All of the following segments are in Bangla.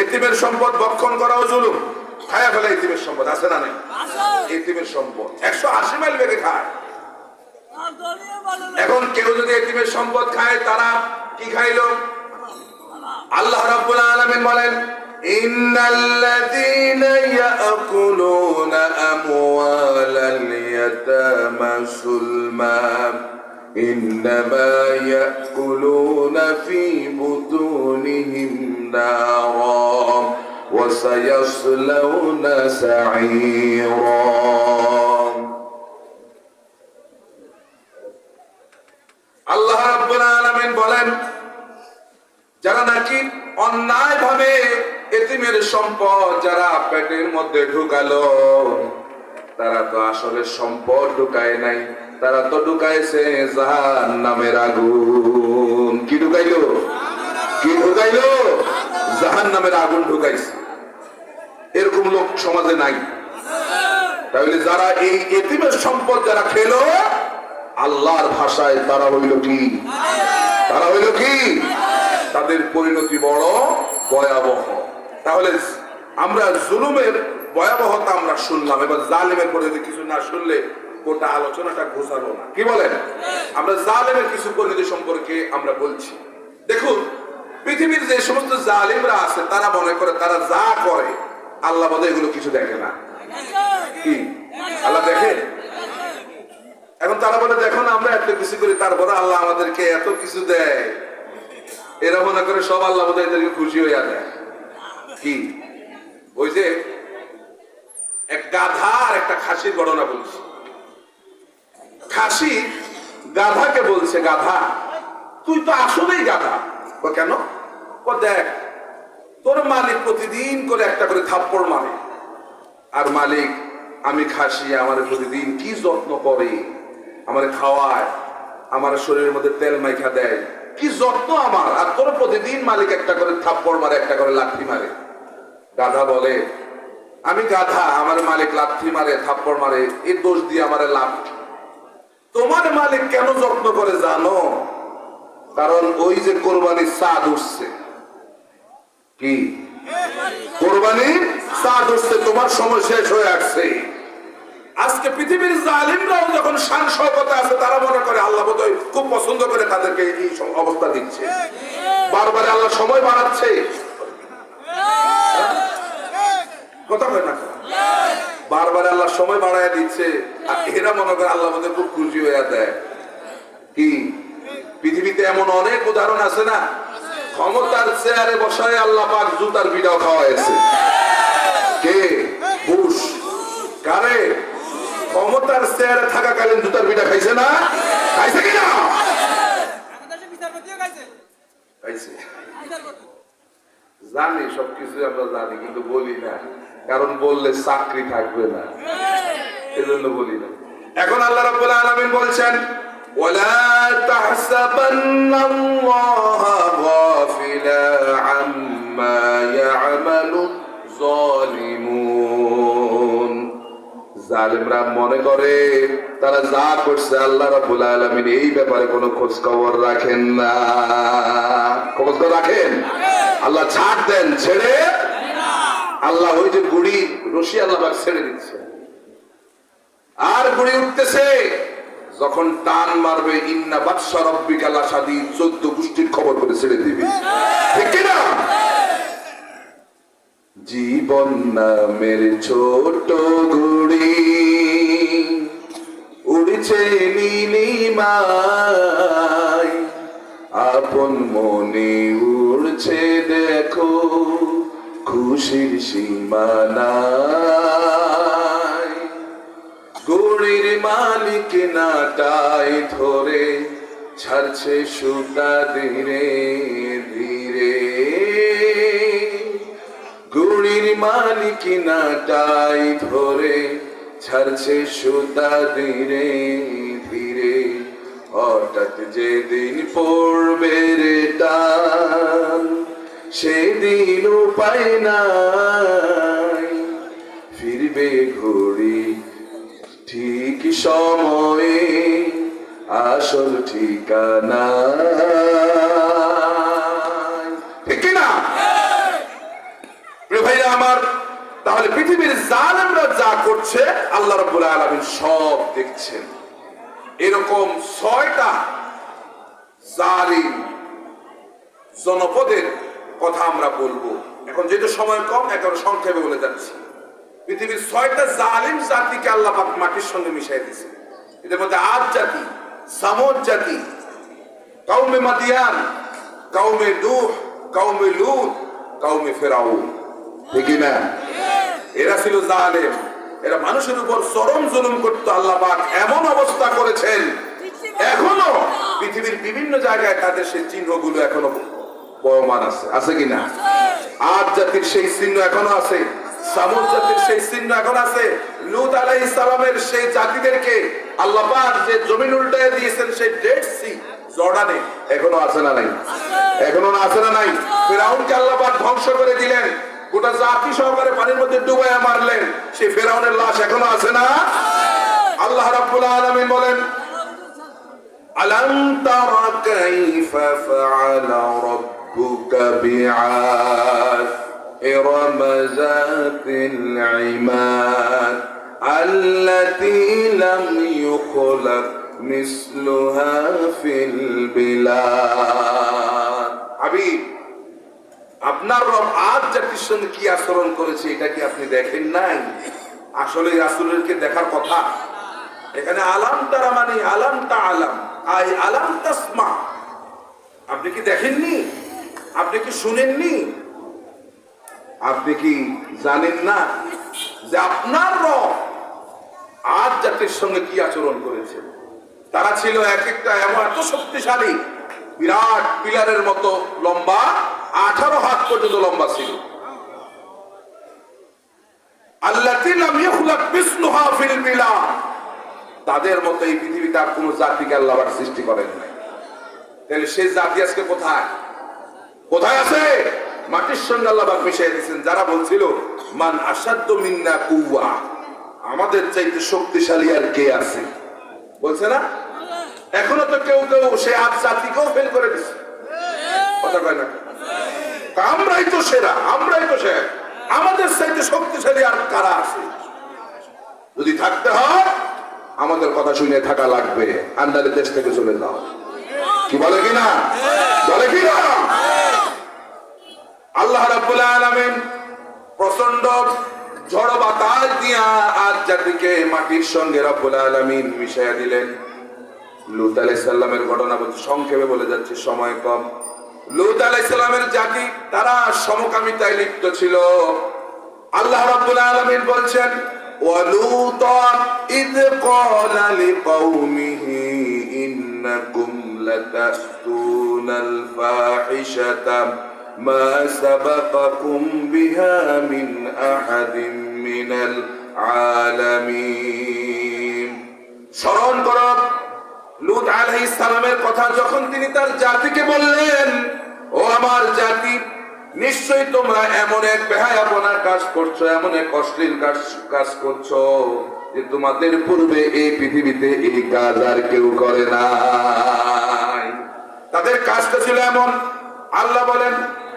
এতিমের সম্পদ বক্ষণ করাও জুলুম। খায়া ফেলে এতিমের সম্পদ আছে না নাই? এতিমের সম্পদ। একশো আশি মাইল বেগে খায়। এখন কেউ যদি এতিমের সম্পদ খায় তারা কি খাইলো? আল্লাহ রাব্বুল আলামিন বলেন ইন্নাল্লাযীনা ইয়াকুলুনা আমওয়ালাল ইয়াতামা সুলমা। إنما يأكلون في بطونهم نارا وسيصلون سعيرا আল্লাহ রাব্বুল আলামিন বলেন যারা নাকি অন্যায় ভাবে এতিমের সম্পদ যারা পেটের মধ্যে ঢুকালো তারা তো আসলে সম্পদ ঢুকায় নাই, তারা তো ঢুকাইছে জাহান নামের আগুন। কি ঢুকাইলো? কি ঢুকাইলো? জাহান নামের আগুন ঢুকাইছে। এরকম লোক সমাজে নাই। তাহলে যারা এই এতিমের সম্পদ যারা খেলো, আল্লাহর ভাষায় তারা হইল কি? তারা হইল কি? তাদের পরিণতি বড় ভয়াবহ। তাহলে আমরা জুলুমের ভয়াবহতা আমরা শুনলাম, এবার জালেমের পরিণতি কিছু না শুনলে গোটা আলোচনাটা ঘোষালো না। কি বলেন? আমরা জালেমের কিছু পরিণতি সম্পর্কে আমরা বলছি। দেখুন, পৃথিবীর যে সমস্ত জালিমরা আছে, তারা মনে করে, তারা যা করে, আল্লাহ বোধ এগুলো কিছু দেখে না। কি? আল্লাহ দেখে? এখন তারা বলে, দেখো না, আমরা এত কিছু করি, তারপরে আল্লাহ আমাদেরকে এত কিছু দেয়। এরা মনে করে, সব আল্লাহ বোধ এদেরকে খুশি হয়ে যায় কি? গাধা আর একটা খাসির ঘটনা বলছি। খাসি গাধাকে বলছে, গাধা, তুই তো আসলেই গাধা। কেন? ও দেখ, তোর মালিক প্রতিদিন করে একটা করে থাপ্পড় মারে। আর মালিক, আমি খাসি, আমার প্রতিদিন কি যত্ন করে? আমার খাওয়ায়, আমার শরীরের মধ্যে তেল মাইখা দেয়। কি যত্ন আমার? আর তোর প্রতিদিন মালিক একটা করে থাপ্পড় মারে, একটা করে লাঠি মারে। গাধা বলে আমি গাধা, আমার মালিক লাথি মারে, থাপ্পড় মারে, এই দোষ দিয়ে আমার লাভ তোমার মালিক কেন যত্ন করে জানো? কারণ ওই যে কোরবানির সাদ উঠছে। কি? কোরবানি সাদ উঠছে, তোমার সময় শেষ হয়ে আসছে। আজকে পৃথিবীর জালিমরাও যখন শান শওকতে আছে, তারা মনে করে আল্লাহ বোধহয় খুব পছন্দ করে তাদেরকে এই অবস্থা দিচ্ছে। বারবার আল্লাহ সময় বাড়াচ্ছে। কথা হয় না বারবার আল্লাহ সময় বাড়ায় দিচ্ছে, আর এরা মনে করে আল্লাহ বোধহয় খুব খুশি হয়ে দেয়। কি? পৃথিবীতে এমন অনেক উদাহরণ আছে না? ক্ষমতার চেয়ারে বসায় আল্লাহ পাক জুতার বিড়াও খাওয়াইছে। কে? বুশ। কারে? ক্ষমতার চেয়ারে থাকাকালীন জুতার বিটা খাইছে না? খাইছে কিনা? খাইছে। জানি, সবকিছু আমরা জানি, কিন্তু বলি না। কারণ বললে চাকরি থাকবে না। এজন্য বলি না। এখন আল্লাহ রাব্বুল আলামিন বলছেন, ওয়ালা তাহসাবান্নাল্লাহা গাফিলা আম্মা ইয়ামালু যালিমুন। জালিমরা মনে করে, তারা যা করছে আল্লাহ রাব্বুল আলামিন, এই ব্যাপারে কোনো খোঁজ খবর রাখেন না। খোঁজ রাখেন? আল্লাহ ছাড় দেন, ছেড়ে আল্লাহ ওই যে গুড়ি, রশি আল্লাহ ছেড়ে দিচ্ছে। আর গুড়ি উঠতেছে, যখন টান মারবে, ইন্না বাদশা রব্বিকা লাসাদি চোদ্দ গোষ্ঠীর খবর করে ছেড়ে দিবে। ঠিক কিনা জীবন নামের ছোট গুড়ি উড়ছে আপন মনে উড়ছে দেখো। খুশির সীমানায়। গুড়ির মালিক নাটাই ধরে, ছাড়ছে সুতা ধীরে ধীরে। গুড়ির মালিক নাটাই ধরে, ছাড়ছে সুতা ধীরে ধীরে। হঠাৎ যেদিন পড়বে রে টান সেদিন উপায় নাই। ফিরবে ঘড়ি ঠিক সময়ে, আসল ঠিকানা। ঠিক না ভাইরা আমার, তাহলে পৃথিবীর জালেমরা যা করছে, আল্লাহ রাব্বুল আলামিন সব দেখছেন। এরকম ছয়টা জালিম জনপদের কথা আমরা বলব। এখন যেহেতু সময় কম এখন সংক্ষেপে বলে যাচ্ছি। পৃথিবীর ছয়টা জালিম জাতিকে আল্লাহ মাটির সঙ্গে মিশাই দিয়েছে। এদের মধ্যে আদ জাতি, সামদ জাতি কাউমে মাদিয়ান কাউমে নূহ কাউমে লুত কাউমে ফেরাউন। না? এরা ছিল জালেম। এরা মানুষের উপর চরম জুলুম করতো। আল্লাহ এমন অবস্থা করেছেন। এখনও পৃথিবীর বিভিন্ন জায়গায় তাদের সেই চিহ্নগুলো এখনও বয়মান আছে। আছে কিনা? আজ জাতির সেই চিহ্ন এখনও আছে। সামুদ জাতির সেই চিহ্ন এখন আছে। লুত আলাই ইসলামের সেই জাতিদেরকে যে জমিন উল্টায় দিয়েছেন সেই ডেড সি জর্ডানে, এখনও আছে না নাই? এখনও আছে না নাই? ফেরাউনকে ধ্বংস করে দিলেন। গোটা জাতি সহকারে পানির মধ্যে ডুবাইয়া মারলেন। সেই ফেরাউনের লাশ এখনও আছে না? আল্লাহ রাব্বুল আলামিন বলেন, আলাম তারা কাইফা ফাআলা ربك بعاد إرم ذات العماد التي لم يخلق مثلها في البلاد حبيب আপনার রব আজ জাতির সঙ্গে কি আচরণ করেছে এটা কি আপনি দেখেন নাই আসলে রাসুলেরকে দেখার কথা এখানে আলাম তারা মানে আলাম তা আলাম আই আলাম তাসমা আপনি কি দেখেননি আপনি কি শুনেননি? আপনি কি জানেন না যে আপনার রব আজ জাতির সঙ্গে কি আচরণ করেছে? তারা ছিল এক একটা এমন এত শক্তিশালী, বিরাট পিলারের মতো লম্বা, আঠারো হাত পর্যন্ত লম্বা ছিল। তাদের মতো এই পৃথিবীতে আর কোন জাতিকে আল্লাহ সৃষ্টি করেন নাই। তাহলে সেই জাতি আজকে কোথায়? কোথায় আছে? মাটির সঙ্গে আল্লাহ মিশিয়ে দিয়েছেন। যারা বলছিল, মান আসাদ্দ মিন্না কুয়া আমাদের চাইতে শক্তিশালী আর কে আছে? বলছে না? এখনও তো কেউ কেউ সে আজ জাতিকেও ফেল করে দিচ্ছে কথা কয় না? আমরাই তো সেরা, আমরাই তো সেরা। আমাদের চাইতে শক্তিশালী আর কারা আছে? যদি থাকতে হয়, আমাদের কথা শুনে থাকা লাগবে। আন্দারে দেশ থেকে চলে যাও। কি বলে কিনা? আল্লাহ রাবুল আলমেন প্রচণ্ড ঝড় বাতাস দিয়া আজ জাতিকে মাটির সঙ্গে রাবুল আলমিন মিশাইয়া দিলেন। লুত আলাইহিস ঘটনা সংক্ষেপে বলে যাচ্ছে, সময় কম। লুত আলাইহিস জাতি, তারা সমকামিতায় লিপ্ত ছিল। আল্লাহ রাব্বুল আলামিন বলছেন ওয়ালুতা ইদ ক্বালা লিকাওমিহি ইন্নাকুম লাতাসতুনাল ফাহিশাতা ما سبقكم بها من أحد من العالمين স্মরণ করো লুত আলাইহিস সালামের কথা যখন তিনি তার জাতিকে বললেন ও আমার জাতি নিশ্চয়ই তোমরা এমন এক বেহায়াপনার কাজ করছো এমন এক অশ্লীল কাজ কাজ করছো যে তোমাদের পূর্বে এই পৃথিবীতে এই কাজ আর কেউ করে নাই তাদের কাজটা ছিল এমন আল্লাহ বলেন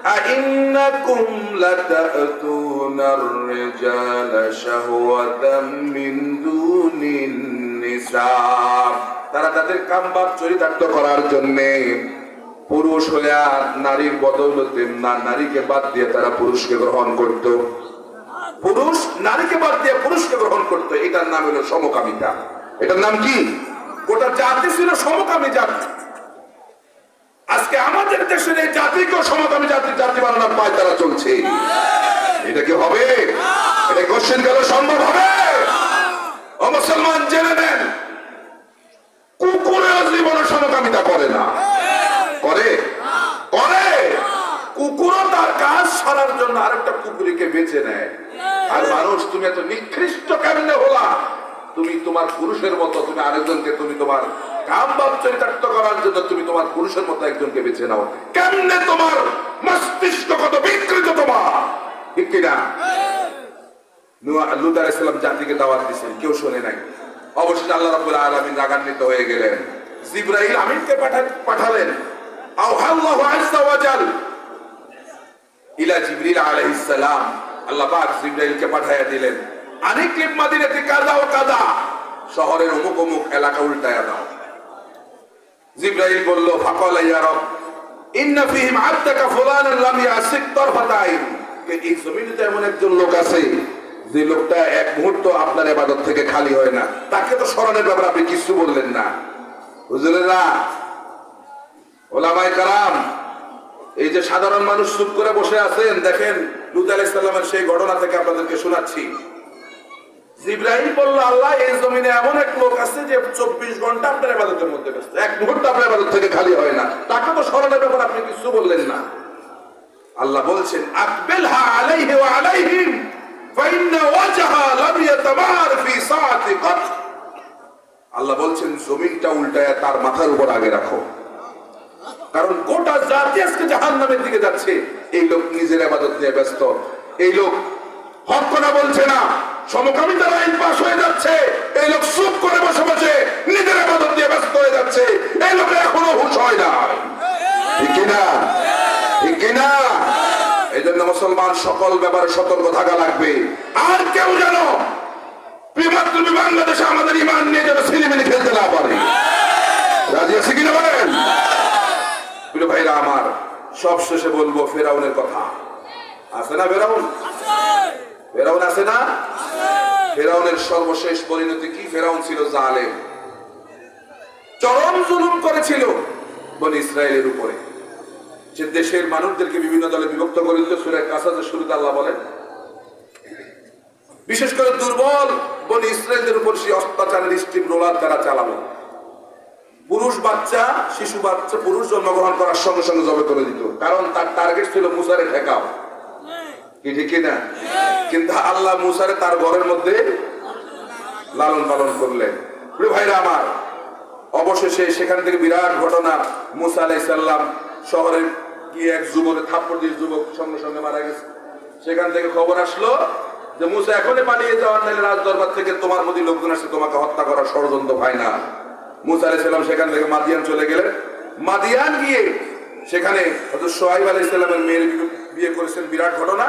أئنكم لتأتون الرجال شهوة من دون النساء তারা তাদের কামবাগ চরিতার্থ করার জন্যে পুরুষ হলে আর নারীর বদৌলতে না নারীকে বাদ দিয়ে তারা পুরুষকে গ্রহণ করত পুরুষ নারীকে বাদ দিয়ে পুরুষকে গ্রহণ করত এটার নাম হলো সমকামিতা এটার নাম কি গোটা জাতি ছিল সমকামী জাতি আজকে আমাদের দেশের এই জাতিকেও সমকামী জাতি জাতি বানানোর পায় তারা চলছে। এটা কি হবে? এটা কোশ্চেন গেল সম্ভব হবে? ও মুসলমান, জেনে নেন। সমকামিতা করে না। করে? করে? কুকুরও তার কাজ সারার জন্য আরেকটা কুকুরকে বেছে নেয়। আর মানুষ, তুমি এত নিকৃষ্ট কেমনে হলা? তুমি তোমার পুরুষের মতো, তুমি আরেকজনকে তুমি তোমার কাম বাপ চরিতার্থ করার জন্য তুমি তোমার পুরুষের মতো একজনকে বেছে নাও। কেমনে তোমার মস্তিষ্ক কত বিকৃত তোমার? ঠিক কিনা? লুত আলাইসাল্লাম জাতিকে দাওয়াত দিয়েছেন কেউ শোনে নাই। অবশেষে আল্লাহ রাব্বুল আলামিন রাগান্বিত হয়ে গেলেন। জিব্রাইল আমিনকে পাঠালেন। আযজা ইলা জিবরিল আলাইহিস আল্লাহ পাক জিব্রাইলকে পাঠাইয়া দিলেন। আনিকলিব মাদিনাতে কাদা ও কাদা। শহরের অমুক অমুক এলাকা উল্টায়া দাও। জিব্রাইল বলল, ফাকাল ইয়া রব, ইন্না ফিহিম আবদাকা ফুলানান লাম ইয়াসিক তরফাতা আইন। এই জমিনে তো এমন একজন লোক আছে, যে লোকটা এক মুহূর্ত আপনার ইবাদত থেকে খালি হয় না। তাকে তো স্মরণের ব্যাপারে আপনি কিছু বললেন না। বুঝলেন না? ওলামাই কালাম এই যে সাধারণ মানুষ চুপ করে বসে আছেন, দেখেন, লুত আলাইসাল্লামের সেই ঘটনা থেকে আপনাদেরকে শোনাচ্ছি। জিব্রাহিম বলল, আল্লাহ, এই জমিনে এমন এক লোক আছে যে চব্বিশ ঘণ্টা আপনার ইবাদতের মধ্যে ব্যস্ত। এক মুহূর্ত আপনার ইবাদত থেকে খালি হয় না। তাকে তো স্মরণের ব্যাপার আপনি কিছু বললেন না। আল্লাহ বলছেন, আকবিলহা আলাইহি ওয়া আলাইহিম ফাইন্না লাম ইয়াতামার ফি সাআতি কত আল্লাহ বলছেন, জমিনটা উল্টায়া তার মাথার উপর আগে রাখো। কারণ গোটা জাতি আজকে জাহান নামের দিকে যাচ্ছে। এই লোক নিজের আবাদত নিয়ে ব্যস্ত। এই লোক হক কথা বলছে না। সমকামিতার আইন পাশ হয়ে যাচ্ছে। এই লোক চুপ করে বসে বসে নিজের আবাদত নিয়ে ব্যস্ত হয়ে যাচ্ছে। এই লোকের এখনও হুশ হয় না। রাজি আছে কিনা বলেন? ভাইরা আমার সব শেষে বলব ফেরাউনের কথা। আছে না ফেরাউন? ফেরাউন আছে না? ফেরাউনের সর্বশেষ পরিণতি কি? ফেরাউন ছিল জালেম। চরম জুলুম করেছিল বনি ইসরায়েলের উপরে। যে দেশের মানুষদেরকে বিভিন্ন দলে বিভক্ত করে দিল সুরের কাছাতে শুরুতে আল্লাহ বলেন, বিশেষ করে দুর্বল বনি ইসরায়েলদের উপর সেই অত্যাচারের স্টিম রোলার তারা চালালো। পুরুষ বাচ্চা, শিশু বাচ্চা, পুরুষ জন্মগ্রহণ করার সঙ্গে সঙ্গে জবে করে দিত। কারণ তার টার্গেট ছিল মুসারে ঠেকাও। কি ঠিক না কিন্তু আল্লাহ মুসারে তার ঘরের মধ্যে লালন পালন করলেন। ভাইরা আমার, অবশেষে সেখান থেকে বিরাট ঘটনা, মুসা আলাইসাল্লাম শহরে গিয়ে এক যুবকে থাপ্পড় দিয়ে যুবক সঙ্গে সঙ্গে মারা গেছে। সেখান থেকে খবর আসলো যে মুসা এখনই পালিয়ে যাওয়ার নাইলে রাজ দরবার থেকে তোমার মধ্যে লোকজন আসে তোমাকে হত্যা করার ষড়যন্ত্র হয় না। মুসা আলাইসাল্লাম সেখান থেকে মাদিয়ান চলে গেলেন। মাদিয়ান গিয়ে সেখানে হয়তো সোহাইব আলাই ইসলামের মেয়ের বিয়ে করেছেন, বিরাট ঘটনা।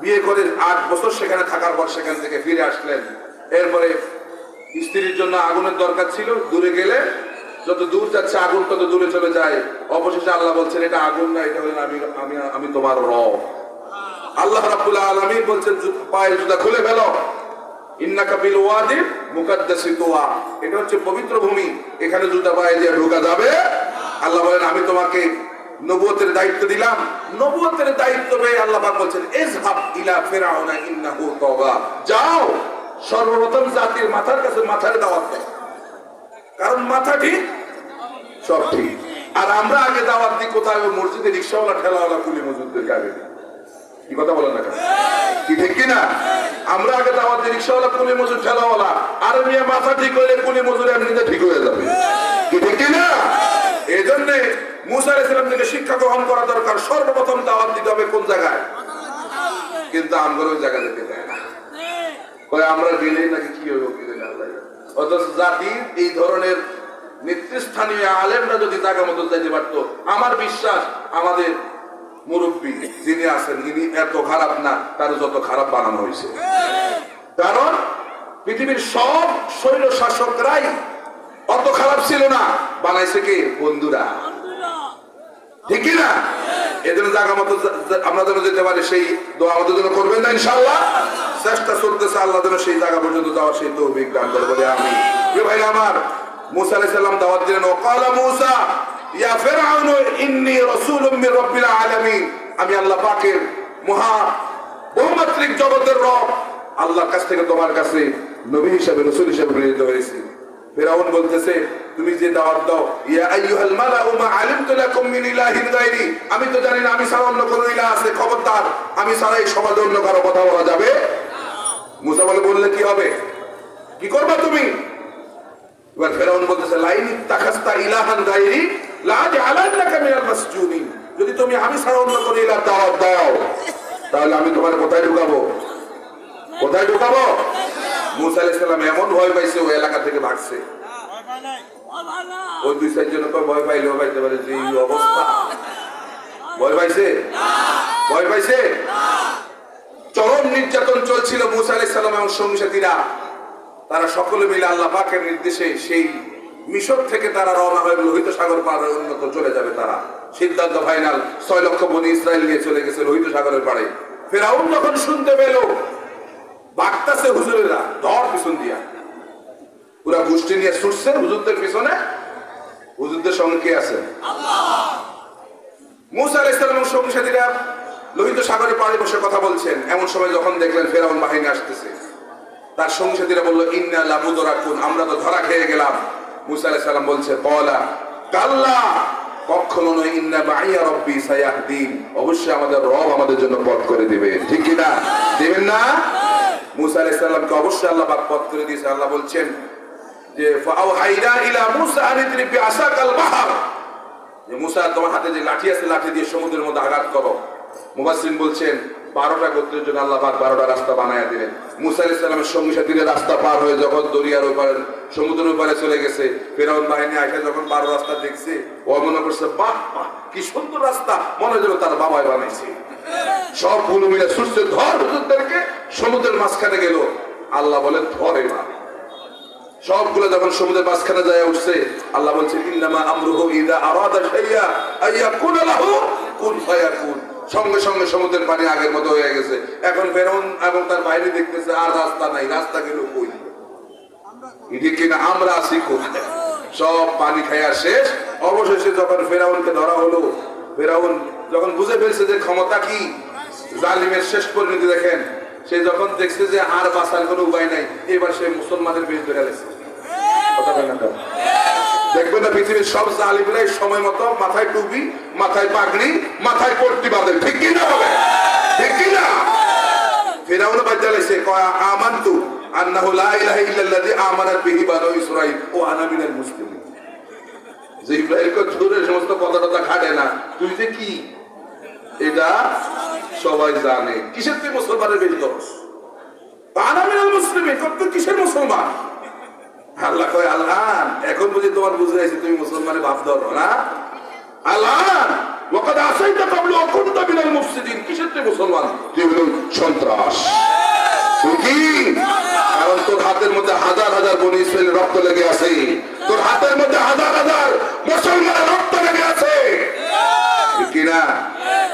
বিয়ে করে আট বছর সেখানে থাকার পর সেখান থেকে ফিরে আসলেন। এরপরে স্ত্রীর জন্য আগুনের দরকার ছিল, দূরে গেলে যত দূর যাচ্ছে আগুন তত দূরে চলে যায়। অবশেষে আল্লাহ বলছেন, এটা আগুন না, এটা হলেন আমি আমি আমি তোমার রব। আল্লাহ রাব্বুল আলামিন বলছেন পায়ের জুতা খুলে ফেলো। ইন্নাকা বিল ওয়াদি মুকাদ্দাসি তুয়া। এটা হচ্ছে পবিত্র ভূমি। এখানে জুতা পায়ে দিয়ে ঢোকা যাবে। আল্লাহ বলেন, আমি তোমাকে নবুয়তের দায়িত্ব দিলাম। নবুয়তের দায়িত্ব পেয়ে আল্লাহ পাক বলছেন ইজহাব ইলা ফিরাউনা ইন্নাহু তাগা যাও, সর্বপ্রথম জাতির মাথার কাছে মাথার দাওয়াত দাও। কারণ মাথা ঠিক, সব ঠিক। আর আমরা আগে দাওয়াত দিই কোথায়? মসজিদে রিক্সাওয়ালা, ঠেলাওয়ালা, কুলি মজুদদেরকে আগে দিই কি কথা বলেন না? কি ঠিক কিনা আমরা আগে দাওয়াত দিই রিক্সাওয়ালা, কুলি মজুর, ঠেলাওয়ালা। আর মিয়া, মাথা ঠিক হইলে কুলি মজুর এমনিতে ঠিক হয়ে যাবে। কি ঠিক কিনা এই জন্য মুসা থেকে শিক্ষা গ্রহণ করা দরকার, সর্বপ্রথম দাওয়াত দিতে হবে কোন জায়গায়? কিন্তু আমরা ওই জায়গা যেতে দেয় না। আমরা গেলেই নাকি কি হইব। অথচ জাতির এই ধরনের নেতৃস্থানীয় আলেমরা যদি মতো যাইতে আমার বিশ্বাস আমাদের মুরব্বী যিনি আছেন, ইনি এত খারাপ না, তার যত খারাপ বানানো হয়েছে। কারণ পৃথিবীর সব শৈল শাসকরাই অত খারাপ ছিল না। বানাইছে কে? বন্ধুরা। ঠিক কি না এদের জায়গা মতো আমরা যেন যেতে পারি, সেই দোয়া আমাদের জন্য করবেন না ইনশাল্লাহ চেষ্টা চলতেছে আল্লাহ যেন সেই জায়গা পর্যন্ত যাওয়ার সেই তৌফিক দান করে বলে আমি ভাই আমার, মুসা দাওয়াত দিলেন, ও মুসা, ইয়া মির আলামিন। আমি আল্লাহ পাকের মহা বহুমাত্রিক জগতের রব, আল্লাহর কাছ থেকে তোমার কাছে নবী হিসাবে, রাসূল হিসাবে প্রেরিত হয়েছি। ফেরাউন বলতেছে, তুমি যে দাওয়াত দাও, ইয়া আইয়ুহাল মালাউ মা আলিমতু লাকুম মিন ইলাহিন গায়রি। আমি তো জানি না, আমি ছাড়া অন্য কোনো ইলাহ আছে, খবরদার। আমি ছাড়া এই সমাজে অন্য কারও কথা বলা যাবে? মুসা বলে, বললে কি হবে? কি করবা তুমি? এবার ফেরাউন বলতেছে, লাইনি তাখাস্তা ইলাহান গায়রি, লা জাআলান্নাকা মিনাল মাসজুনিন যদি তুমি আমি ছাড়া অন্য কোনো ইলাহ দাওয়াত দাও, তাহলে আমি তোমার কোথায় ঢুকাবো? কোথায় ঢুকাবো? এমন ভয় পাইছে ওই এলাকা থেকে ভাগছে। ওই দুই ভয় পাইলেও পাইতে পারে যে অবস্থা। ভয় পাইছে? ভয় পাইছে? চরম নির্যাতন চলছিল মুসা আলাইহিস সালাম এবং তারা সকলে মিলে আল্লাহ পাকের নির্দেশে সেই মিশর থেকে তারা রওনা হয়ে লোহিত সাগর পার হয়ে উন্নত চলে যাবে তারা। সিদ্ধান্ত ফাইনাল, ছয় লক্ষ বনি ইসরায়েল নিয়ে চলে গেছে লোহিত সাগরের পাড়ে। ফেরাউন যখন শুনতে পেল বাগতাছে হুজুরেরা, ধর পিছন দিয়া। পুরা গোষ্ঠী নিয়ে ছুটছে হুজুরদের পিছনে। হুজুরদের সঙ্গে কে আছে? মুসা আলাইহিস সালাম এবং সঙ্গী সাথীরা লোহিত সাগরের পাড়ে বসে কথা বলছেন। এমন সময় যখন দেখলেন ফেরাউন বাহিনী আসতেছে, তার সঙ্গী সাথীরা বলল, ইন্না লাবুদরাকুন আমরা তো ধরা খেয়ে গেলাম। মুসা সালাম বলছে, কলা, কাল্লা, কখনো নয়, ইন্না মাইয়া রব্বি অবশ্যই আমাদের রব আমাদের জন্য পথ করে দিবে ঠিক কি না? দিবেন না? মুসা সালামকে অবশ্যই আল্লাহ পাক পথ করে দিয়েছে আল্লাহ বলছেন যে মুসা তোমার হাতে যে লাঠি আছে, লাঠি দিয়ে সমুদ্রের মধ্যে আঘাত করো। মুবাসসির বলছেন, বারোটা গোত্রের জন্য আল্লাহ পাক বারোটা রাস্তা বানায়া দিলেন। মুসা আলাইহিস সালামের সঙ্গী সাথীরা রাস্তা পার হয়ে যখন দরিয়ার ওপারে, সমুদ্রের ওপারে চলে গেছে, ফেরাউন বাহিনী আইসা যখন বারো রাস্তা দেখছে ও মনে করছে বাহ বাহ কি সুন্দর রাস্তা মনে যেন তার বাবাই বানাইছে। সবগুলো মিলে সুস্থ ধর হুজুরদেরকে সমুদ্রের মাঝখানে গেল। আল্লাহ বলে ধরে না সবগুলো যখন সমুদ্রের মাঝখানে যায় উঠছে আল্লাহ বলছে ইন্নামা আমরুহু ইদা আরাদা শাইয়া আইয়াকুনা লাহু কুন ফায়াকুন। সঙ্গে সঙ্গে সমুদ্রের পানি আগের মতো হয়ে গেছে। এখন ফেরাউন এবং তার বাইরে দেখতেছে আর রাস্তা নাই রাস্তা গেল কই? এটি কিনা আমরা আছি কোথায়? সব পানি খাইয়া শেষ। অবশেষে যখন ফেরাউনকে ধরা হলো, ফেরাউন যখন বুঝে ফেলছে যে ক্ষমতা কি, জালিমের শেষ পরিণতি দেখেন, সে যখন দেখছে যে আর বাঁচার কোনো উপায় নাই, এবার সে মুসলমানের বেশ ধরে গেছে কেন? দেখবেন না পৃথিবীর সব জালিমরাই সময় মতো মাথায় টুপি, মাথায় পাগড়ি, মাথায় পট্টি বাঁধে ঠিক কি না হবে ঠিক কি না ফেরাউন বাচ্চা লাইছে কয়া, আমান্তু আন্নাহু লা ইলাহা ইল্লাল্লাযী আমানাত বিহি বানু ইসরাঈল, ও আনা মিনাল মুসলিমিন যে ইব্রাহিম কো ধরে সমস্ত খাটে না। তুই যে কি? এটা সবাই জানে। কিসের তুই মুসলমানের বেশি করস কিসের মুসলমান? আল্লাহ কয় আল্লাহ এখন বুঝি তোমার বুঝে আছি তুমি মুসলমানের ভাব ধরো না? আল্লাহ মিনাল মুফসিদিন, কিসের তুই মুসলমান? তুই সন্ত্রাস। কি কারণ তোর হাতের মধ্যে হাজার হাজার বনি ইসরায়েলের রক্ত লেগে আছে। তোর হাতের মধ্যে হাজার হাজার রক্ত লেগে আছে। ঠিক কি না?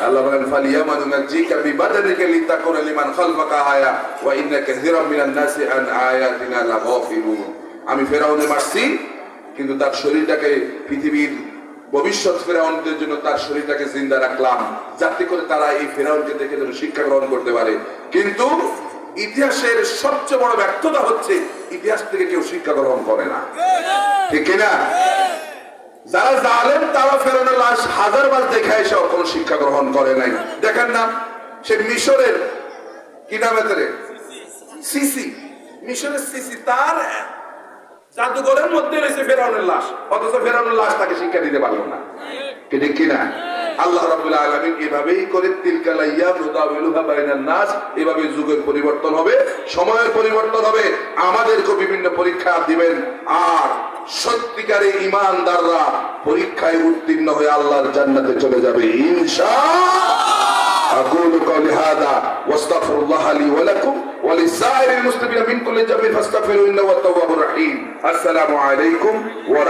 আল্লাহ বলেন ফালিয়ামানু নাজিকা বিবাদানিকা লিতাকুনা লিমান খালফাকা আয়া ওয়া ইন্না কাসীরাম মিনান নাসি আন আয়াতিনা লাগাফিলুন আমি ফেরাউনে মারছি, কিন্তু তার শরীরটাকে পৃথিবীর ভবিষ্যৎ ফেরাউনদের জন্য তার শরীরটাকে জিন্দা রাখলাম, যাতে করে তারা এই ফেরাউনকে দেখে যেন শিক্ষা গ্রহণ করতে পারে। কিন্তু ইতিহাসের সবচেয়ে বড় ব্যর্থতা হচ্ছে ইতিহাস থেকে কেউ শিক্ষা গ্রহণ করে না। ঠিক কিনা? যারা জালেম, তারা ফেরানোর লাশ হাজার বার দেখে এসে কোনো শিক্ষা গ্রহণ করে নাই। দেখেন না, সে মিশরের কি নামে তারে সিসি। মিশরের সিসি, তার জাদুঘরের মধ্যে রয়েছে ফেরাউনের লাশ, অথচ ফেরাউনের লাশ তাকে শিক্ষা দিতে পারল না। ঠিক কিনা? আল্লাহ রাব্বুল আলামিন এভাবেই করে তিলকালাইয়া নুদাবিলুহা বাইনান নাস এভাবে যুগের পরিবর্তন হবে সময়ের পরিবর্তন হবে আমাদেরকে বিভিন্ন পরীক্ষা দিবেন আর সত্যিকারে ইমানদাররা পরীক্ষায় উত্তীর্ণ হয়ে আল্লাহর জান্নাতে চলে যাবে ইনশাআল্লাহ أقول قولي هذا واستغفر الله لي ولكم ولسائر المسلمين من كل ذنب فاستغفروا إنه هو التواب الرحيم السلام عليكم ورحمة